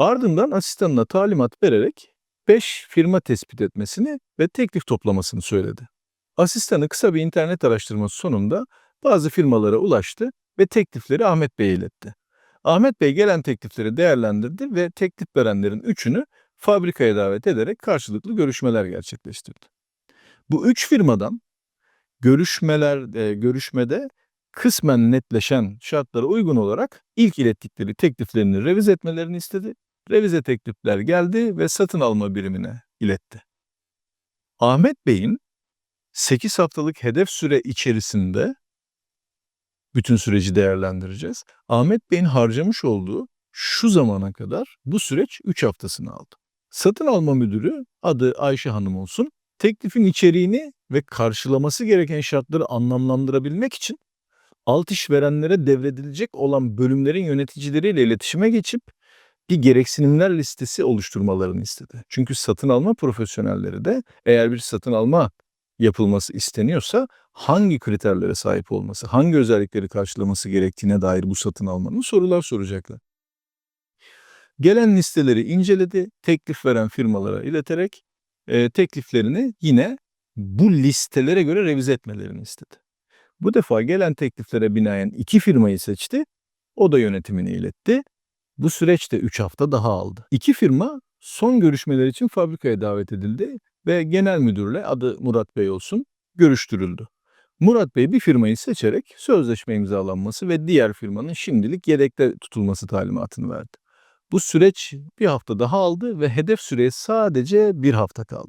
Ardından asistanına talimat vererek 5 firma tespit etmesini ve teklif toplamasını söyledi. Asistanı kısa bir internet araştırması sonunda bazı firmalara ulaştı ve teklifleri Ahmet Bey'e iletti. Ahmet Bey gelen teklifleri değerlendirdi ve teklif verenlerin üçünü fabrikaya davet ederek karşılıklı görüşmeler gerçekleştirdi. Bu üç firmadan görüşmeler e, görüşmede kısmen netleşen şartlara uygun olarak ilk ilettikleri tekliflerini revize etmelerini istedi. Revize teklifler geldi ve satın alma birimine iletti. Ahmet Bey'in 8 haftalık hedef süre içerisinde bütün süreci değerlendireceğiz. Ahmet Bey'in harcamış olduğu şu zamana kadar bu süreç 3 haftasını aldı. Satın alma müdürü adı Ayşe Hanım olsun. Teklifin içeriğini ve karşılaması gereken şartları anlamlandırabilmek için alt işverenlere devredilecek olan bölümlerin yöneticileriyle iletişime geçip bir gereksinimler listesi oluşturmalarını istedi. Çünkü satın alma profesyonelleri de eğer bir satın alma yapılması isteniyorsa hangi kriterlere sahip olması, hangi özellikleri karşılaması gerektiğine dair bu satın almanın sorular soracaklar. Gelen listeleri inceledi, teklif veren firmalara ileterek e, tekliflerini yine bu listelere göre revize etmelerini istedi. Bu defa gelen tekliflere binaen iki firmayı seçti, o da yönetimine iletti. Bu süreçte 3 hafta daha aldı. İki firma son görüşmeler için fabrikaya davet edildi ve genel müdürle adı Murat Bey olsun görüştürüldü. Murat Bey bir firmayı seçerek sözleşme imzalanması ve diğer firmanın şimdilik yedekte tutulması talimatını verdi. Bu süreç bir hafta daha aldı ve hedef süreye sadece bir hafta kaldı.